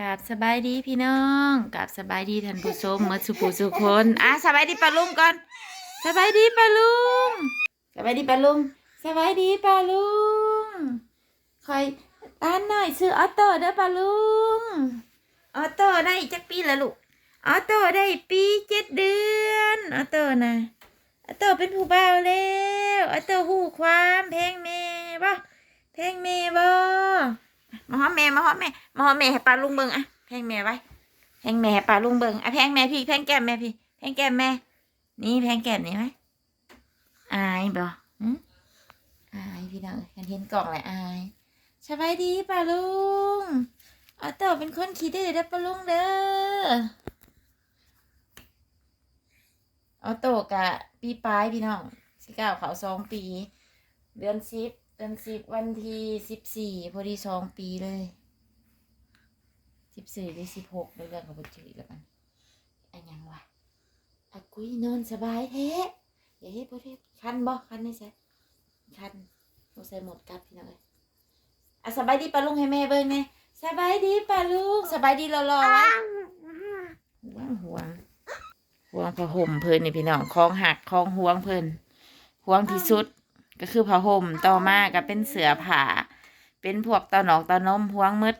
กราบสบายดีพี่น้องกราบสบายดีท่านผู้ชมเมื่อสุผู้สุคนอะสบายดีปะลุงก่อนสบายดีปะลุงสบายดีปะลุงสบายดีปะลุงคอยตานหน่อยซื้อออโต้เด้อปะลุงออโต้ได้จักปีละลูกออโต้ได้ปีเจ็ดเดือนออโต้นะออโต้เป็นผู้บ่าวแล้วออโต้หูความเพลงแม่บ่เพลงแม่บ่ มาหอมแม่มาหอมแม่มาหอมแม่ให้ปลาลุงเบิงอะแพงแม่ไว้แพงแม่ปลาลุงเบิงอะแพงแม่พี่แพงแก้มแม่พี่แพงแก้มแม่ นี่แพงแก้มนี่ไหมอายบ่อายพี่น้องเอ้ยเห็นกล่องเลยอายสบายดีปลาลุงออโต้เป็นคนขี้ดื้อเด้อปลาลุงเด้อออโต้กะปีปลายพี่น้องสิเก้าเขาสองปี เดือนสิบ เดือนสิบวันที่สิบสี่พอดีสองปีเลยสิบสี่หรือสิบหกเรื่องของบัญชีแล้วกันอันยังวะอากุยนอนสบายแท้อย่าให้ประเทศคันบ่คันนี่ใช่คันโมใส่หมดกับพี่น้องเลยอะสบายดีปะลุงให้แม่เบิ่งไงสบายดีปะลุงสบายดีรอๆไว้ห่วงห่วงห่วงผ้าห่มเพิ่นนี่พี่น้องคล้องหักคล้องห่วงเพิ่นห่วงที่สุด ก็คือผ้าห่มต่อมาก็เป็นเสือผ้าเป็นพวกตาหนอกตานมพวงมืด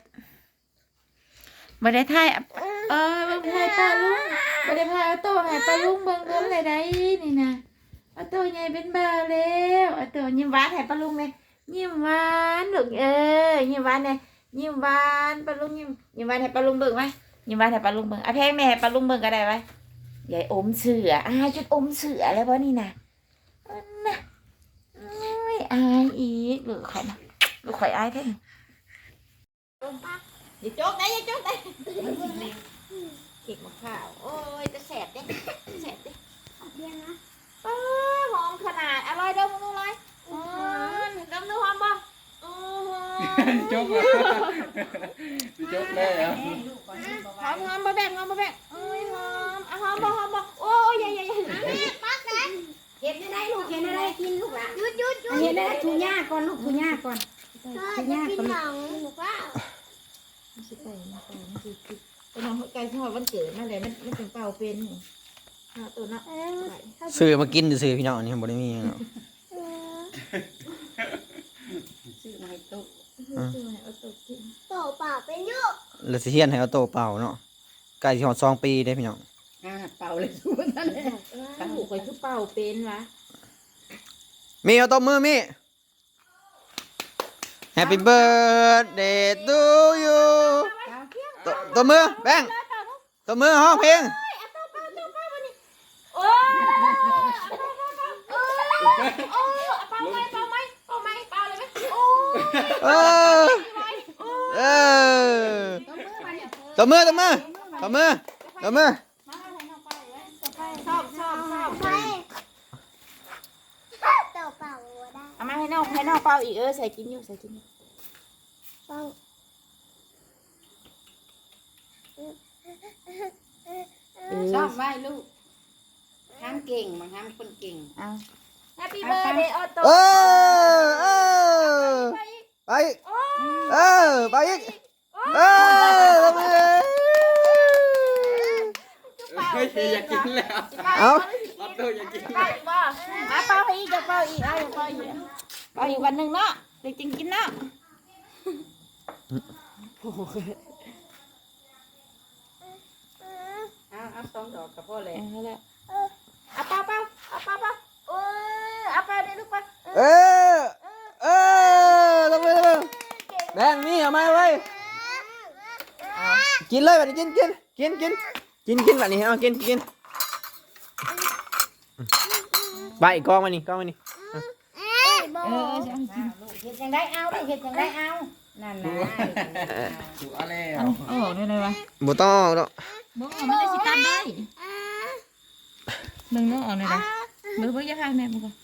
ไม่ได้ถ่ายเออไม่ได้ถ่ายปลาลุงไม่ได้ถ่ายเอาโต้ให้ปลาลุงเบิ่งเพิ่นเลยได้นี่นะเอาโตใหญ่เป็นบ่าวแล้วเอาโตยิ้มหวานให้ปลาลุงเลยยิ้มหวานลูกเออยิ้มหวานเลยยิ้มหวานปลาลุงยิ้มยิ้มหวานให้ปลาลุงเบิ่งไหมยิ้มหวานให้ปลาลุงเบิ่งอะแพงแม่ปลาลุงเบิ่งก็ได้ไหมยายอมเสืออ่าจุดอมเสือแล้วบ่นี่นะ อันน่ะไม่อายอีกหรือใครนะหรือใครอายแท้อย่าโจกได้อย่าโจกได้เก็บมะข้าวโอ้ยจะแสบเด้แสบเด้เรียนนะป้าหอมขนาดอร่อยเด้อมึงดูเลยอืมดมดูหอมบ่อืมจบเลยจบเลยอะหอมหอมบ่แบ่งหอมบ่แบ่งเอ้ยหอมอะหอมบ่หอมบ่โอ้ยอย่าอย่า ปักเลยเห็นได้ลูกเห็นได้กินลูกอะยุดยุดยุดเห็นได้ทูย่าก่อนลูกทูย่าก่อนเธอจะกินหนังหนูว่าสิไปมาไปมาสิสิไปนอนไก่ทอดวันเกิดนั่นแหละมันมันเป็นเป่าเป็นนี่เอาตัวเนาะเออซื้อมากินซื้อพี่น้องอันนี่บ่ได้มีหยังหรอกเออซื้อมาให้ตุ๊กซื้อให้เอาตัวกินโตเปล่าเป็นยุแล้วสิเฮียนให้เอาโตเป่าเนาะไก่สิฮอด2ปีได้พี่น้อง อ่าเป่าเลยสู้นั่นแหละถ้าหูคอยคือเป่าเป็นวะมีเอาตบมือมี Happy birthday to you ตบตบมือแบงค์ตบมือฮ้องเพลงโอ้ยโอ้ยโอ้ยเป่าไหมเป่าไหมเป่าไหมเป่าเลยไหมโอ้ยเออเออตบมือตบมือตบมือตบมือ ชอบชอบชอบ ไปโตเปล่าได้ เอามาให้ น้องให้น้องเป่าอีกเออใส่กินอยู่ใส่กินอยู่เปล่าเออชอบไว้ลูกทำเก่งบางทำคนเก่งเอา Happy birthday ออโต้เออเออไปอีกเออไปอีกเออตบมือเฮ้ยอยากกินแล้วเอา ออโต้อยากกิน เป่าอีกบ่อะเป่าให้อีกจะเป่าอีกเอาอย่าเป่าอีก เป่าอีกวันหนึ่งเนาะเด็กจริงกินเนาะเอาเอาสองดอกกับพ่อเลยเอาละเอาเป่าเป่าเอาเป่าเป่าเออเอาเป่าเดี๋ยวลูกเป่าเออเออตบมือตบมือแบงค์นี่เอามาไว้กินเลยแบบนี้กินกินกินกินกินกินแบบนี้เอากินกินไปอีกกองมานี่กองมานี่เอ้ยโบเออจะเอากินลูกเห็ดยังได้เอาลูกเห็ดยังได้เอานั่นนะถูกอะไรเอาเอาออกได้เลยวะบ่ต้องเอาดอกบ่มันได้สิตันได้มึงต้องออกเลยนะมึงเพิ่งจะพาแม่มึงก่อน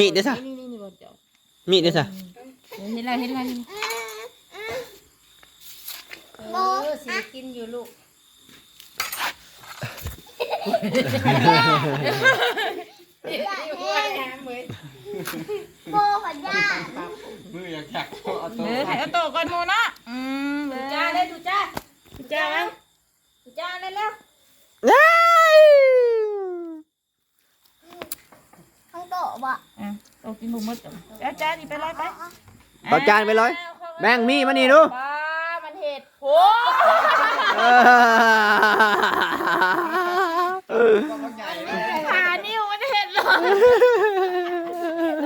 นี่นี่นี่บ่เจ้ามีดด้วยซะเห็นแล้วเห็นแล้วนี่เออสิกินอยู่ลูก โบหันยามืออยากอยากออโต้เดี๋ยวให้เอาโตก่อนโมนะอืมจ้าได้ดูจ้าจ้ามั้งกูจ้าแล้วแล้วย้ายต้องโตะบ่อะเอากินบุมมดจ้าจ้านี่ไปเลยไปเอาจานไปเลยแบ่งมีมานี่ดูป้ามันเห็ดโอ้เออขานิ้วมันเห็ดเลย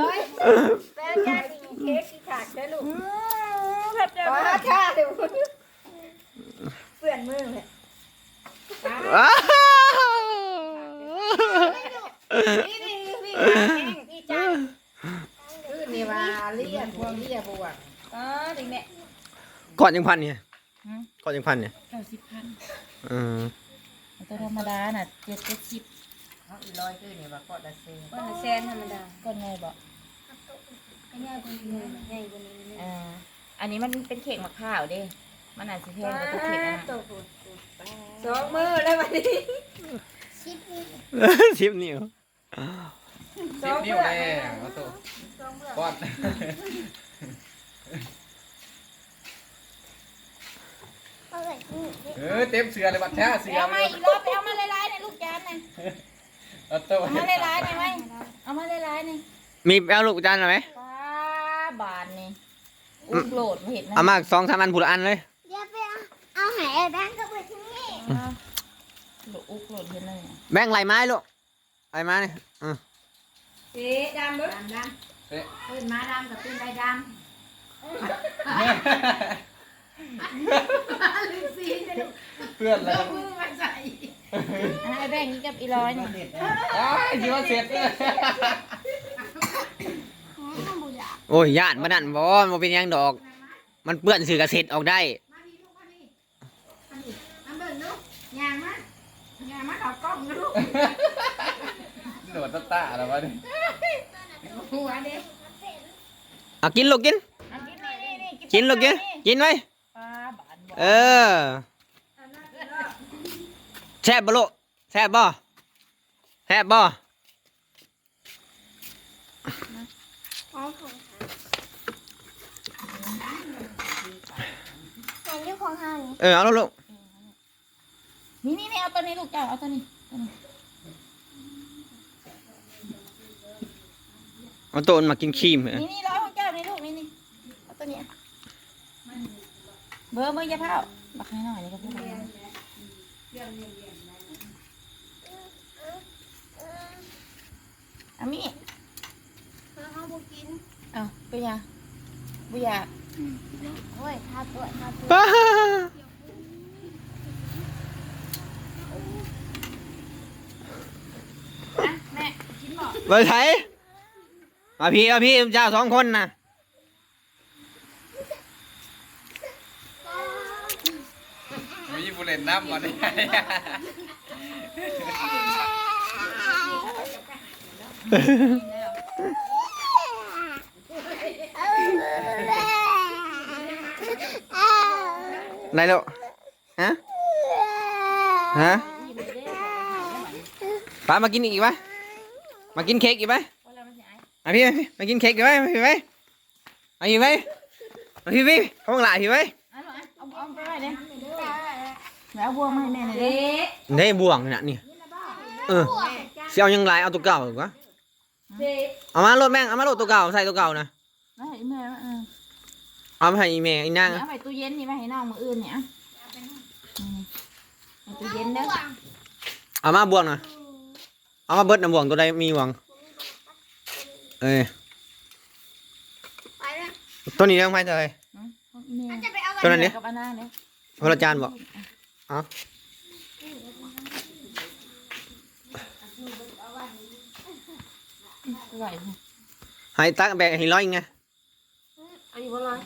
ร้อยแต่ยาดิเค้กที่ขาดได้ลูก แซ่บจัง ว้าค่ะเดี๋ยวเปื่อนมือเลย อ้าว นี่นี่นี่นี่จ้า คือนี่ว่าเลียบวงเลียบวงอ๋อดิแม่ก่อนยังพันเนี่ยก่อนยังพันเนี่ยเก้าสิบพันอืมตัวธรรมดาน่ะเจ็ดเจ็ดสิบเขาอีร้อยคือนี่ว่าก็ละเซนก็ละเซนธรรมดาก้อนไงบอกง่ายกว่านี้ง่ายกว่านี้อ่าอันนี้มันเป็นเค้กมะพร้าวเด้ มันอาจจะแพงกว่าเค้กอันนั้นสองมือแล้ววันนี้ชิปนี่ชิปนิ้ว สิบนิ้วแล้วเอาตัวป้อนเอาเลยนี่เออเต็มเสือเลยบัดแท้เสืไปอเอาเลมายอีกรอบไปเอามาหลายๆในลูกจานน่ะเอาตัวเอามาหลายๆในไหมเอามาหลายๆในมีเอาลูกจานหน่อยไหมป้าบานนี่อุ้มโหลดมาเห็นนะเอามาสองสามอันผูละอันเลย เดี๋ยวไปเอาเอาแหแบงค์ก็ไปที่นี่อ่าโหลดอุ้มโหลดเห็นเลยเนี่ยแบ่งไหลไม้ลูกไหลไม้เนี่ยอืม สีดำดำดำเอ๊ะขึ้นมาดำกับขึ้นได้ดำลืมสีจะดูเพื่อนแล้วมือมาใส่อะไอ้แบ่งนี้กับอีร้อยเนี่ยอ้ายยิว่าเสร็จเลยบุญละโอ้ยญาติมันนั่นบ่มันเป็นหยังดอก มันเปื้อนสื่อกระเซ็ดออกได้ องนะลูกโดดตาตาแล้ววะนี่หัวเด็กเอากินลูกกินอันกินนี่นี่นี่กินลูกกิน กินไว้ป้าบานบอกเออ แซ่บบ่ลูกแซ่บบ่แซ่บบ่ของของแข่งยุคของห้างนี่เออเอาลูกลูกนี่นี่นี่เอาตัวนี้ลูกเจ้าเอาตัวนี้ตัวนี้ เอาตัวมันมากินครีมเออนี่นี่ร้อยของเจ้านี่ลูกนี่นี่เอาตัวนี้อะเบอร์เบอร์อยาเผาบักให้หน่อยนี่ก็พูดได้อามิเอาบุกินเอาไปยาบุยาโอ้ยทาตัวทาตัว ป้า แม่กินหมอ ไปไถมาพี่เอาพี่เจ้าสองคนนะมีบุเรนน้ำมาเนี่ยไหนลูกฮะ ฮะป้ามากินอีกปะ มากินเค้กอีกปะว่าแล้วมันจะไอ้มาพี่มาพี่มากินเค้กอีกปะมาพี่ไหมมาพี่ไหมมาพี่พี่เขาบังหลายพี่ไหมเอาหน่อยเอาเอาไปไว้เลยแล้วบัวมาให้แม่หน่อยดิเด็กนี่บ่วงนี่นะนี่เออเสียวยังหลายเอาตัวเก่าดีกว่าเด็กเอามาโหลดแม่งเอามาโหลดตัวเก่าใส่ตัวเก่านะมาให้แม่เออเอามาให้อีเมย์อีนางเอาไปตู้เย็นนี่มาให้น้องมืออื่นเนี่ยเอาตู้เย็นเด้อเอามาบ่วงนะ เอามาเบิดน้ำบ่วงตัวใดมีหวัง เอ้ยไปแล้วตัวนี้เรื่องไพ่ตัวใดมันจะไปเอาตัวนั้นเนี่ยกับอันนั้นเนี่ยพระจานบอกเอาไหวให้ตักแบกให้ร้อยไงเอาอยู่บ่ร้อย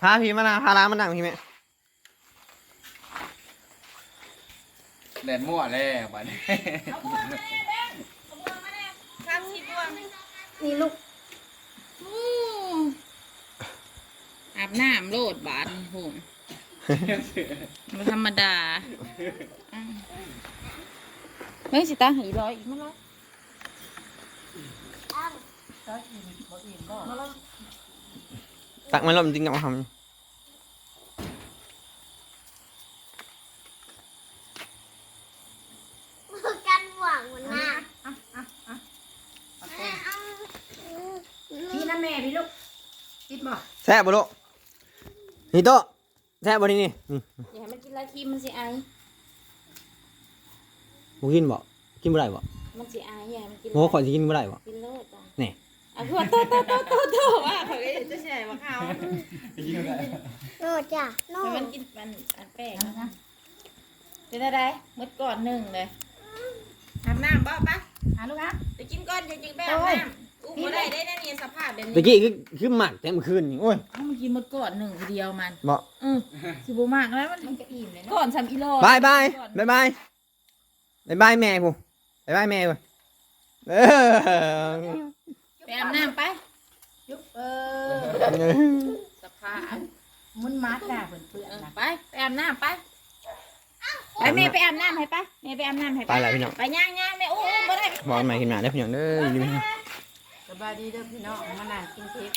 พาพี่มานะพาร้านมานั่งพี่แม่แดดมั่วแล้วบัดนี้ข้ามสิบวงนี่ลูกอาบน้ำโลดบาทโหมมันธรรมดาเฮ้ยสิตาหีร้อยอีกมั้งร้อยเอก็อิ่มบ่อิ่มบ่ ตักมันลมจริงกับมาทกันหวังมันนะอะอะอะเอาไปเอาพี่นะแม่พี่ลูกกินบ่ำแซ่บบ่ลูกนี่โตะแซ่บบ่นี่นี่นี่อย่าให้มันกินแล้วทีมันสิไอบ่กินบ่กินบ่ได้บ่มันสิไออย่าให้มันกินโหข่อยสิกินบ่ได้บ่กินโลดจ้ะนี่ อะคือว่าโตโตโตโตโตว่าเขาจะใช่ว่าเขาโน่จ้ะโน่ให้มันกินมันอันแป้งเป็นอะไรมดก่อนหนึ่งเลยอาบน้ำบ่ปะหาลูกอะไปกินก่อนจริงๆไปอาบน้ำอุ้มมาได้ได้แน่นี่ยสภาพแบบนี้กี้คือคือหมักแต่เมื่อคืนนี่โอ้ยเอามากินมดก่อนหนึ่งเดียวมันเบ่อือสิบมากแล้วมันมันก็อิ่มเลยเนาะก่อนสามอีโลบายบายบายบายบายบายแม่ผูบายบายแม่ผู้เออ อาบน้ำไปจุ๊บเออสภาพมุนมัดน่ะเปื่อนเออๆนะไปไปอาบน้ำไปไปแม่ไปอาบน้ำให้ไปแม่ไปอาบน้ำให้ไปแล้วพี่น้องไปย่างย่างแม่โอ้โหบ่ได้บอกกันใหม่ขึ้นมาได้อพี่น้องเด้ออยู่ดีไหมสบายดีเด้อพี่น้องมานั่งกินเค้ก